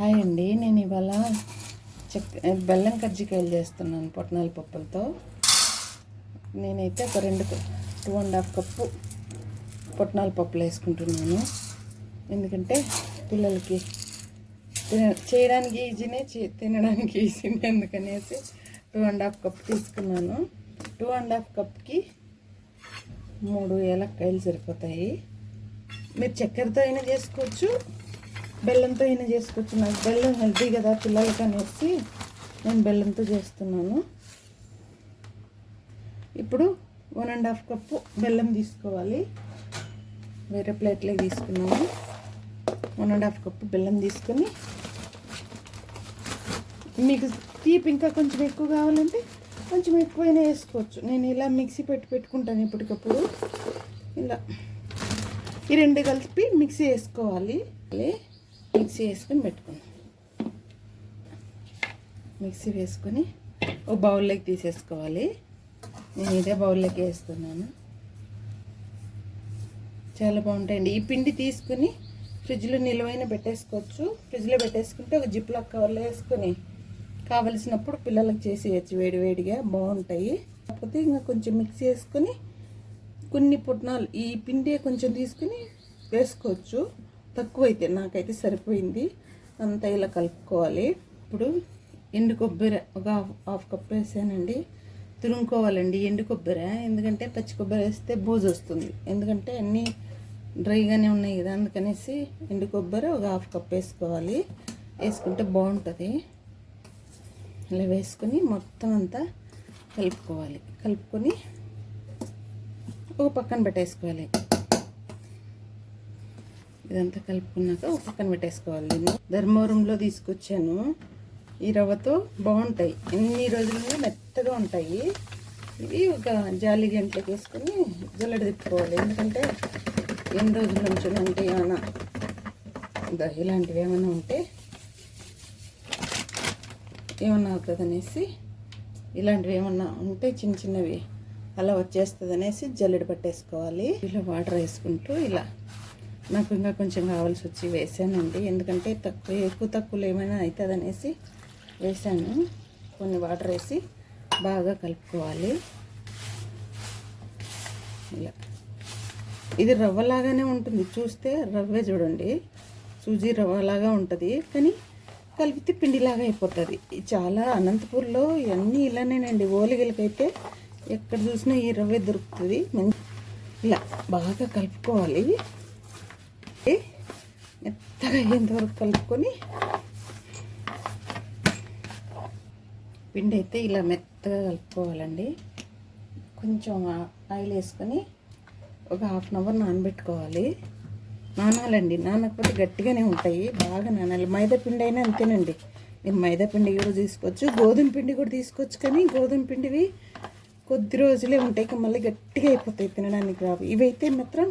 Hi అండి. నేను ఇవాళ చెక్ బెల్లం కజ్జికాయలు చేస్తున్నాను పొట్నాల పప్పులతో. నేనైతే ఒక రెండు టూ అండ్ హాఫ్ కప్పు పొట్నాల పప్పులు వేసుకుంటున్నాను. ఎందుకంటే పిల్లలకి చేయడానికి ఈజీనే చే- తినడానికి ఈజీనే అందుకనేసి టూ అండ్ హాఫ్ కప్ తీసుకున్నాను. టూ అండ్ హాఫ్ కప్కి మూడు ఏలక్కాయలు సరిపోతాయి. మీరు చక్కెరతో అయినా చేసుకోవచ్చు. బెల్లంతో అయినా చేసుకోవచ్చు నాకు బెల్లం హెల్తీ కదా పిల్లలకి అనేసి నేను బెల్లంతో చేస్తున్నాను. ఇప్పుడు వన్ అండ్ హాఫ్ కప్పు బెల్లం తీసుకోవాలి. వేరే ప్లేట్లో తీసుకున్నాము వన్ అండ్ హాఫ్ కప్పు బెల్లం తీసుకొని మీకు తీపి ఇంకా కొంచెం ఎక్కువ కావాలంటే కొంచెం ఎక్కువైనా వేసుకోవచ్చు. నేను ఇలా మిక్సీ పెట్టి పెట్టుకుంటాను ఇప్పటికప్పుడు. ఇలా ఈ రెండు కలిపి మిక్సీ వేసుకోవాలి. మిక్సీ వేసుకొని పెట్టుకున్నాం మిక్సీ వేసుకొని ఒక బౌల్లోకి తీసేసుకోవాలి. నేను ఇదే బౌల్లోకి వేస్తున్నాను. చాలా బాగుంటాయండి. ఈ పిండి తీసుకుని ఫ్రిడ్జ్లో నిలువైన పెట్టేసుకోవచ్చు. ఫ్రిడ్జ్లో పెట్టేసుకుంటే ఒక జిప్లో కవర్లో వేసుకొని కావలసినప్పుడు పిల్లలకు చేసేయచ్చు వేడివేడిగా బాగుంటాయి. కాకపోతే ఇంకా కొంచెం మిక్సీ వేసుకొని కొన్ని పుట్నాలు ఈ పిండి కొంచెం తీసుకుని వేసుకోవచ్చు. తక్కువ అయితే నాకైతే సరిపోయింది. అంతా ఇలా కలుపుకోవాలి. ఇప్పుడు ఎండు కొబ్బరి ఒక హాఫ్ హాఫ్ కప్ వేసానండి. తురుముకోవాలండి ఎండు కొబ్బరి. ఎందుకంటే పచ్చి కొబ్బరి వేస్తే బూజు వస్తుంది. ఎందుకంటే అన్నీ డ్రైగానే ఉన్నాయి కదా అందుకనేసి ఎండు కొబ్బరి ఒక హాఫ్ కప్ వేసుకోవాలి. వేసుకుంటే బాగుంటుంది. ఇలా వేసుకొని మొత్తం అంతా కలుపుకోవాలి. కలుపుకొని ఒక పక్కన పెట్టేసుకోవాలి. ఇదంతా కలుపుకున్నాక ఒక పక్కన పెట్టేసుకోవాలి. దీన్ని ధర్మవరంలో తీసుకొచ్చాను. ఈ రవ్వతో బాగుంటాయి. ఎన్ని రోజులు మెత్తగా ఉంటాయి. ఇవి ఒక జాలి గంటలకు వేసుకొని జల్లెడ తిప్పుకోవాలి. ఎందుకంటే ఎన్ని రోజుల నుంచి అంటే ఏమైనా ఇలాంటివి ఏమైనా ఉంటే ఏమన్నా అవుతుంది అనేసి ఇలాంటివి ఏమన్నా ఉంటే చిన్న చిన్నవి అలా వచ్చేస్తుంది అనేసి జల్లెడ పట్టేసుకోవాలి. ఇలా వాటర్ వేసుకుంటూ ఇలా నాకు ఇంకా కొంచెం కావాల్సి వచ్చి వేసానండి. ఎందుకంటే తక్కువ ఎక్కువ తక్కువలో ఏమైనా అవుతుంది అనేసి వేసాను. కొన్ని వాటర్ వేసి బాగా కలుపుకోవాలి. ఇలా. ఇది రవ్వలాగానే ఉంటుంది. చూస్తే రవ్వే చూడండి. సూజీ రవ్వలాగా ఉంటుంది. కానీ కలిపితే పిండిలాగా అయిపోతుంది. చాలా అనంతపూర్లో ఇవన్నీ ఇలానేనండి. ఓలిగలకైతే ఎక్కడ చూసినా ఈ రవ్వే దొరుకుతుంది. మంచి ఇలా బాగా కలుపుకోవాలి. మెత్తగా అయ్యేంతవరకు కలుపుకొని పిండి అయితే ఇలా మెత్తగా కలుపుకోవాలండి. కొంచెం ఆయిల్ వేసుకొని ఒక హాఫ్ అన్ అవర్ నానబెట్టుకోవాలి. నానాలండి నానకపోతే గట్టిగానే ఉంటాయి బాగా నానాలి. మైదా పిండి అయినా అంతేనండి. మీరు మైదా పిండి కూడా తీసుకోవచ్చు గోధుమ పిండి కూడా తీసుకోవచ్చు కానీ గోధుమ పిండివి కొద్ది రోజులే ఉంటాయి మళ్ళీ గట్టిగా అయిపోతాయి తినడానికి రావు. ఇవైతే మాత్రం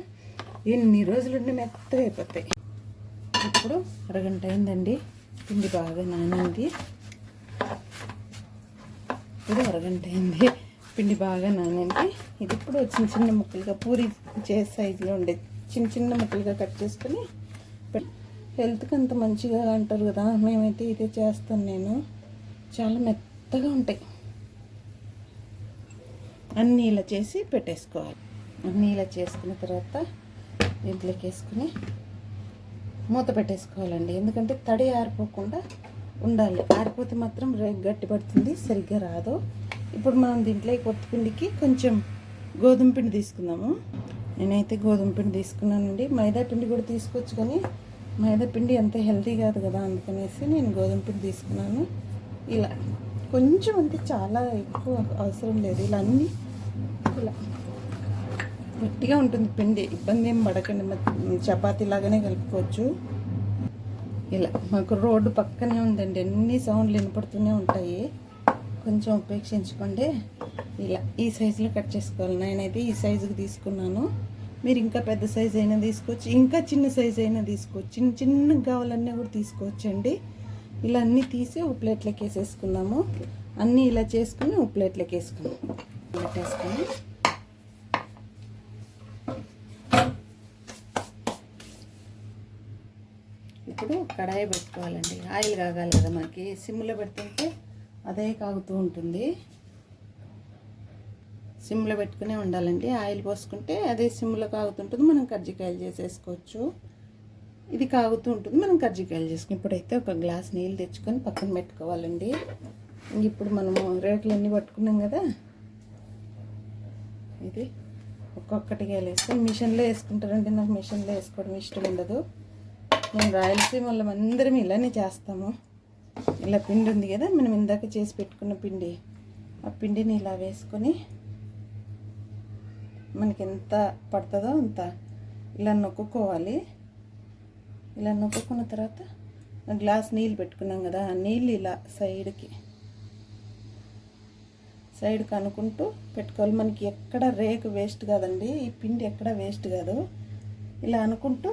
ఎన్ని రోజులుండి మెత్తగా అయిపోతాయి. ఇప్పుడు అరగంట అయిందండి. పిండి బాగా నానింది. ఇది అరగంట అయింది. పిండి బాగా నానింది. ఇది ఇప్పుడు చిన్న చిన్న ముక్కలుగా పూరి చేసే సైజులో ఉండే చిన్న చిన్న ముక్కలుగా కట్ చేసుకొని హెల్త్కి అంత మంచిగా అంటారు కదా మేమైతే ఇదే చేస్తాను నేను. చాలా మెత్తగా ఉంటాయి. అన్నీ ఇలా చేసి పెట్టేసుకోవాలి. అన్నీ ఇలా చేసుకున్న తర్వాత దీంట్లోకి వేసుకుని మూత పెట్టేసుకోవాలండి. ఎందుకంటే తడి ఆరిపోకుండా ఉండాలి. ఆరిపోతే మాత్రం గట్టి పడుతుంది సరిగ్గా రాదు. ఇప్పుడు మనం దీంట్లో ఈ కొత్త పిండికి కొంచెం గోధుమ పిండి తీసుకుందాము. నేనైతే గోధుమ పిండి తీసుకున్నానండి. మైదా పిండి కూడా తీసుకోవచ్చు కానీ మైదా పిండి అంత హెల్తీ కాదు కదా అందుకనేసి నేను గోధుమ పిండి తీసుకున్నాను. ఇలా కొంచెం అంటే చాలా ఎక్కువ అవసరం లేదు. ఇలా అన్నీ ఇలా గట్టిగా ఉంటుంది పిండి. ఇబ్బంది ఏం పడకండి. మ- చపాతీ లాగానే కలుపుకోవచ్చు. ఇలా మాకు రోడ్డు పక్కనే ఉందండి. అన్ని సౌండ్లు వినపడుతూనే ఉంటాయి. కొంచెం ఉపేక్షించుకోండి. ఇలా ఈ సైజులో కట్ చేసుకోవాలి. నేనైతే ఈ సైజుకి తీసుకున్నాను. మీరు ఇంకా పెద్ద సైజు అయినా తీసుకోవచ్చు. ఇంకా చిన్న సైజు అయినా తీసుకోవచ్చు. చిన్న చిన్నగా కావాలన్నీ కూడా తీసుకోవచ్చండి. ఇలా అన్నీ తీసి ఒక ప్లేట్లోకి వేసేసుకుందాము అన్నీ ఇలా చేసుకుని ఒక ప్లేట్లోకి వేసుకుందాం పెట్టేసుకొని ఇప్పుడు కడాయి పెట్టుకోవాలండి. ఆయిల్ కాగాలి కదా మనకి సిమ్లో పెడుతుంటే అదే కాగుతూ ఉంటుంది. సిమ్లో పెట్టుకునే ఉండాలండి. ఆయిల్ పోసుకుంటే అదే సిమ్లో కాగుతుంటుంది. మనం కజ్జికాయలు చేసేసుకోవచ్చు. ఇది కాగుతూ ఉంటుంది. మనం కజ్జికాయలు చేసుకుని ఇప్పుడైతే ఒక గ్లాస్ నీళ్ళు తెచ్చుకొని పక్కన పెట్టుకోవాలండి. ఇంక ఇప్పుడు మనము రేకులు అన్నీ పట్టుకున్నాం కదా. ఇది ఒక్కొక్కటిగా వేసుకొని మిషన్లో వేసుకుంటారండి. నాకు మిషన్లో వేసుకోవడం ఇష్టం ఉండదు. మేము రాయలసీమ వాళ్ళం అందరం ఇలానే చేస్తాము. ఇలా పిండి ఉంది కదా మనం ఇందాక చేసి పెట్టుకున్న పిండి. ఆ పిండిని ఇలా వేసుకొని మనకి ఎంత పడుతుందో అంత ఇలా నొక్కుకోవాలి. ఇలా నొక్కుకున్న తర్వాత గ్లాస్ నీళ్ళు పెట్టుకున్నాం కదా ఆ నీళ్ళు ఇలా సైడ్కి సైడ్కి అనుకుంటూ పెట్టుకోవాలి. మనకి ఎక్కడ రేకు వేస్ట్ కాదండి ఈ పిండి ఎక్కడ వేస్ట్ కాదు. ఇలా అనుకుంటూ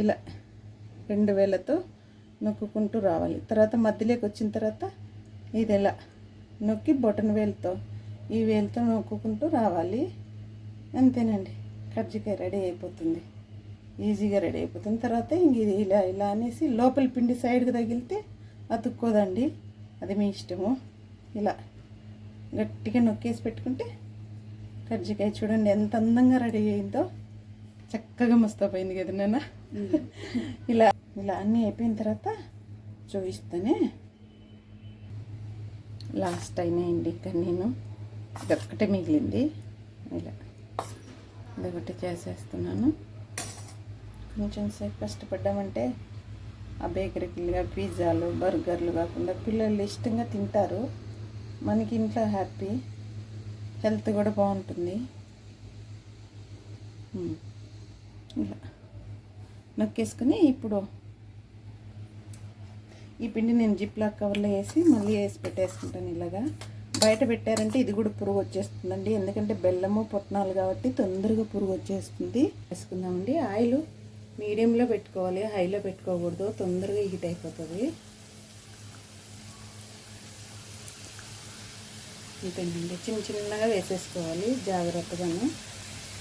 ఇలా రెండు వేలతో నొక్కుంటూ రావాలి. తర్వాత మధ్యలోకి వచ్చిన తర్వాత ఇది ఇలా నొక్కి బొటన్ వేలుతో ఈ వేలుతో నొక్కుంటూ రావాలి. అంతేనండి. కజ్జికాయ రెడీ అయిపోతుంది. ఈజీగా రెడీ అయిపోతుంది. తర్వాత ఇంక ఇది ఇలా ఇలా అనేసి లోపల పిండి సైడ్కి తగిలితే అతుక్కోదండి. అది మీ ఇష్టము. ఇలా గట్టిగా నొక్కేసి పెట్టుకుంటే కజ్జికాయ చూడండి ఎంత అందంగా రెడీ అయిందో చక్కగా మస్తపోయింది కదా నాన్న. ఇలా ఇలా అన్నీ అయిపోయిన తర్వాత చూపిస్తానే. లాస్ట్ అయినాయండి ఇంకా నేను. ఇదొక్కటే మిగిలింది. ఇలా. ఇదొకటి చేసేస్తున్నాను. కొంచెం సేపు కష్టపడ్డామంటే ఆ బేకరీకి పిజ్జాలు బర్గర్లు కాకుండా పిల్లలు ఇష్టంగా తింటారు. మనకి ఇంట్లో హ్యాపీ. హెల్త్ కూడా బాగుంటుంది. ఇలా. నొక్కేసుకుని ఇప్పుడు ఈ పిండి నేను జిప్లాక్ కవర్లో వేసి మళ్ళీ వేసి పెట్టేసుకుంటాను ఇలాగా. బయట పెట్టారంటే ఇది కూడా పురుగు వచ్చేస్తుందండి. ఎందుకంటే బెల్లము పుట్నాలు కాబట్టి తొందరగా పురుగు వచ్చేస్తుంది. వేసుకుందామండి. ఆయిల్ మీడియంలో పెట్టుకోవాలి. హైలో పెట్టుకోకూడదు. తొందరగా హీట్ అయిపోతుంది. ఇంతేనండి చిన్న చిన్నగా వేసేసుకోవాలి జాగ్రత్తగాను.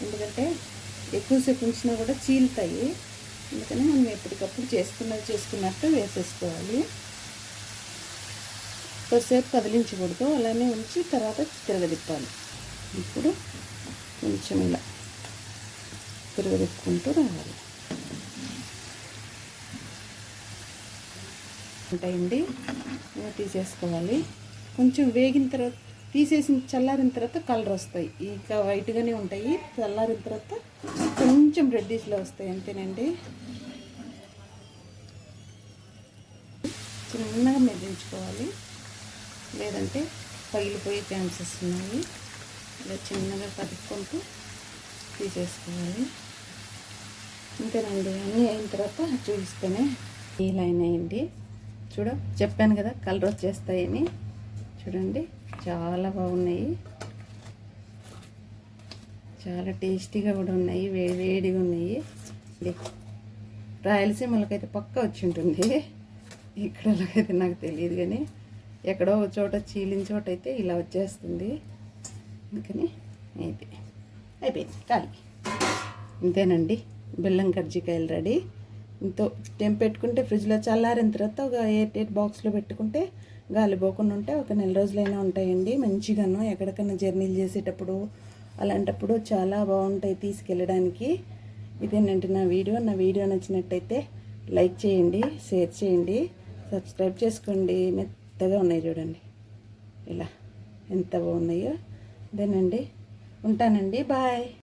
ఎందుకంటే ఎక్కువసేపు ఉంచినా కూడా చీలుతాయి. అందుకని మనం ఎప్పటికప్పుడు చేసుకున్నది చేసుకున్నట్టు వేసేసుకోవాలి. కొద్దిసేపు కదిలించకూడదు. అలానే ఉంచి తర్వాత తిరగదిప్పాలి. ఇప్పుడు కొంచెం ఇలా తిరగదిప్పుకుంటూ రావాలి. ఉంటాయండి. ఇలా తీసేసుకోవాలి. కొంచెం వేగిన తర్వాత తీసేసిన చల్లారిన తర్వాత కలర్ వస్తాయి ఇంకా వైట్గానే ఉంటాయి. చల్లారిన తర్వాత కొంచెం రెడ్డిష్లో వస్తాయి అంతేనండి. చిన్నగా మెదించుకోవాలి లేదంటే పగిలిపోయే ఛాన్సెస్ ఉన్నాయి. ఇలా చిన్నగా కదుపుకుంటూ తీసేసుకోవాలి. అంతేనండి అన్నీ అయిన తర్వాత చూపిస్తేనే ఇలా చూడ చెప్పాను కదా కలర్ వచ్చేస్తాయని. చూడండి చాలా బాగున్నాయి. చాలా టేస్టీగా కూడా ఉన్నాయి వేడి వేడిగా ఉన్నాయి. రాయలసీమలకైతే పక్క వచ్చి ఉంటుంది. ఇక్కడకైతే నాకు తెలియదు కానీ ఎక్కడో ఒక చోట చీలిన చోట అయితే ఇలా వచ్చేస్తుంది. అందుకని అయితే అయిపోయింది ఖాళీ. ఇంతేనండి బెల్లం కర్జికాయలు రెడీ. ఇంతో టెంప్ పెట్టుకుంటే ఫ్రిడ్జ్లో చల్లారిన తర్వాత ఒక ఎయిట్ ఎయిట్ బాక్స్లో పెట్టుకుంటే గాలి పోకుండా ఉంటే ఒక నెల రోజులైనా ఉంటాయండి. మంచిగాను ఎక్కడికైనా జర్నీలు చేసేటప్పుడు అలాంటప్పుడు చాలా బాగుంటాయి తీసుకెళ్ళడానికి. ఇదేనండి నా వీడియో. నా వీడియో నచ్చినట్టయితే లైక్ చేయండి షేర్ చేయండి సబ్స్క్రైబ్ చేసుకోండి. మెత్తగా ఉన్నాయి చూడండి. ఇలా ఎంత బాగున్నాయో. అదేనండి ఉంటానండి. బాయ్.